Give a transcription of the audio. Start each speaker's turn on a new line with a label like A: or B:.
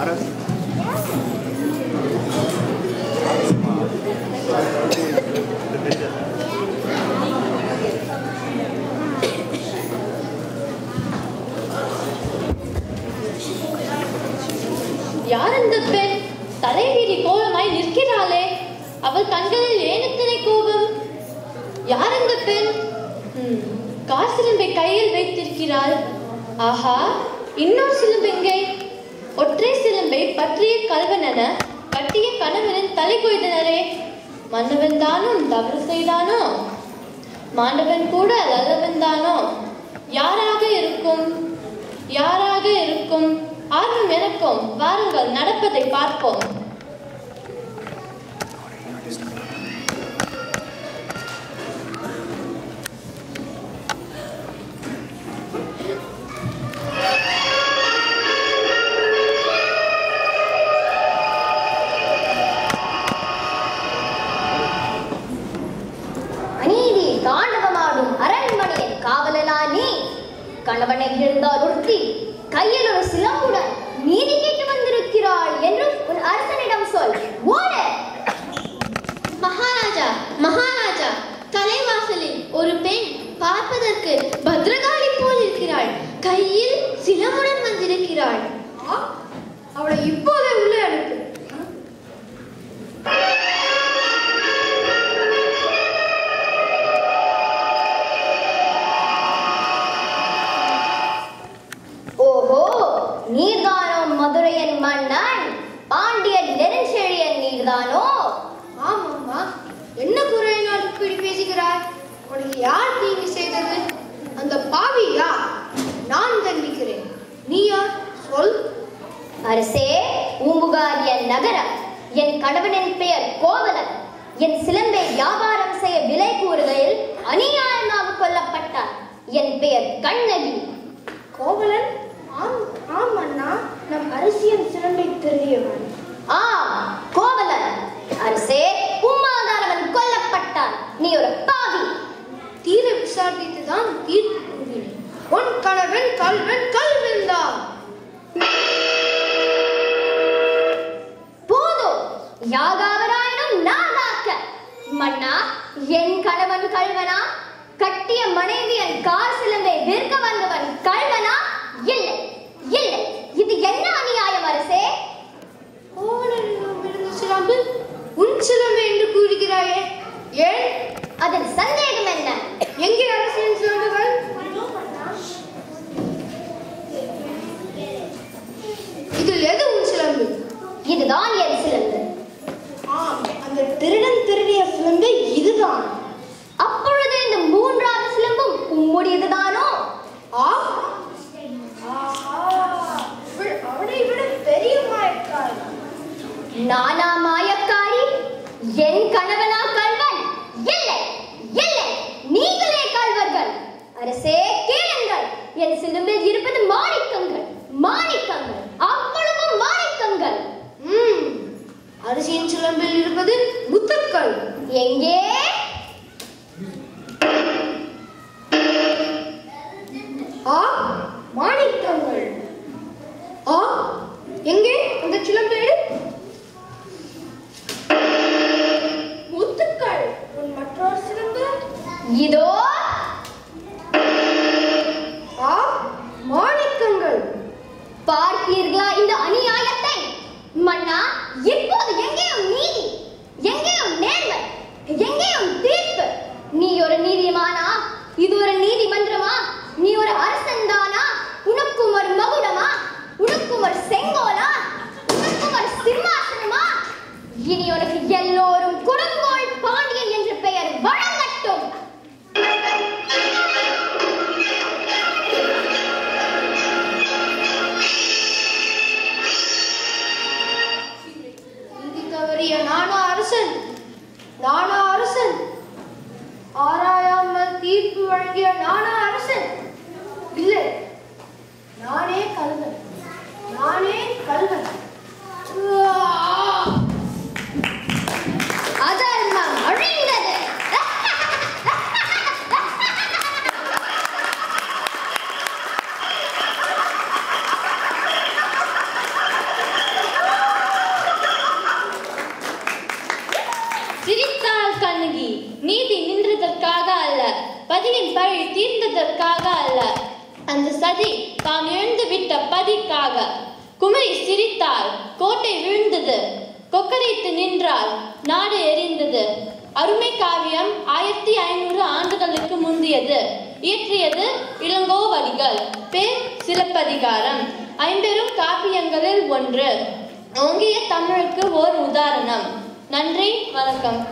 A: யார் அந்த பெண்? தலைவீதி கோலமாய் நிற்கிறாளே. அவள் கண்களில் ஏன் இத்தனை கோபம்? யார் அந்த பெண்? ம், கார் சிலம்பை கையில் வைத்திருக்கிறாள். ஆஹா இன்னொரு சிலம்பெங்கே. எங்கே பற்றிய கல்வனென கட்டிய கணவனின் தலை கொய்தனரே மன்னவன் தானும் தவறு செய்தானோ? மாண்டவன் கூட நல்லவன் தானோ? யாராக இருக்கும்? யாராக இருக்கும்? ஆர்வம் எனக்கும் வாருங்கள் நடப்பதை பார்ப்போம்.
B: கணவனை இருந்தால் ஒருத்தி கையில் ஒரு சிலம்புடன் நீதி கேட்டு வந்திருக்கிறாள் என்றும் உன் அரசனிடம் சொல். ஓடு!
A: மகாராஜா மகாராஜா தலைவாசலில் ஒரு பெண் பார்ப்பதற்கு பத்ரகாளி போல் இருக்கிறாள் கையில் சிலமுடன் வந்திருக்கிறாள்.
C: அவளை இப்போதே யார் தீங்கு செய்தது? அந்த பாவி யார்? நான் தண்டிக்கிறேன். நீ யார்? சொல்.
B: அரசே பூம்புகாரிய நகரம் என் கணவனின் பெயர் கோவலன். என் சிலம்பை வியாபாரம் செய்ய விலை கூறுகையில் அநியாயமாக கொல்லப்பட்டார். என் பெயர் கண்ணகி.
C: கோவலன்? ஆம் ஆம் அண்ணா. நம் அரசியல் சிறந்தை தெரியவன்.
B: ஆம் கோவலன். அரசே உம்மாதாரவன் கொல்லப்பட்டான் நீ ஒரு பாவி
C: தீர விசாரித்து தான் தீர்ப்பு கூறினேன். உன் கணவன் கல்வன் கல்வன் தான்
B: போதும். யாகாவராயினும் நாகாக்க மன்னா என் கணவன் கல்வனா? கட்டிய மனைவியன் கார் சிலம்பை விற்க வந்தவன் கல்வனா? இல்லை இல்லை இது என்ன அநியாயம் அரசே
C: கோவலனிடம் இருந்த சிலம்பு உன் சிலம்பு என்று கூறுகிறாயே ஏன்
B: அதன் சந்தேகம் என்ன
C: எங்கே அரசியல் சிலம்புகள் இதில் எது உன் சிலம்பு
B: இதுதான் என் சிலம்பு
C: ஆம் அந்த திருடன் திருடிய சிலம்பு இதுதான்
B: அப்பொழுது இந்த மூன்றாவது சிலம்பும் உம்முடையதுதானோ
C: ஆ ஆஹா, இவள் அவனை விட பெரிய மாயக்காரி
B: நானா மாயக்காரி என் கணவனா கல்வன் இல்லை இல்லை நீங்களே கல்வர்கள் அரசே கேளுங்கள். என் சிலும்பில் இருப்பது மாணிக்கங்கள். மாணிக்கங்கள். அவ்வளவு மாணிக்கங்கள்.
C: ம். அரிசியின் சிலம்பில் இருப்பது முத்துக்கள்.
B: எங்கே?
C: ஆ மாணிக்கங்கள். ஆ எங்கே?
B: இதோ
C: ஆ but
B: we are
A: not பழி அல்ல. அந்த சதி தாம் இழந்து விட்ட பதிக்காக. குமரி சிரித்தாள் கோட்டை விழுந்தது. கொக்கரைத்து நின்றாள் நாடு எரிந்தது. அருமை காவியம் ஆயிரத்தி ஐநூறு ஆண்டுகளுக்கு முந்தியது. இயற்றியது இளங்கோவடிகள் பேர் சிலப்பதிகாரம். ஐம்பெரும் காப்பியங்களில் ஒன்று. ஓங்கிய தமிழுக்கு ஓர் உதாரணம். நன்றி வணக்கம்.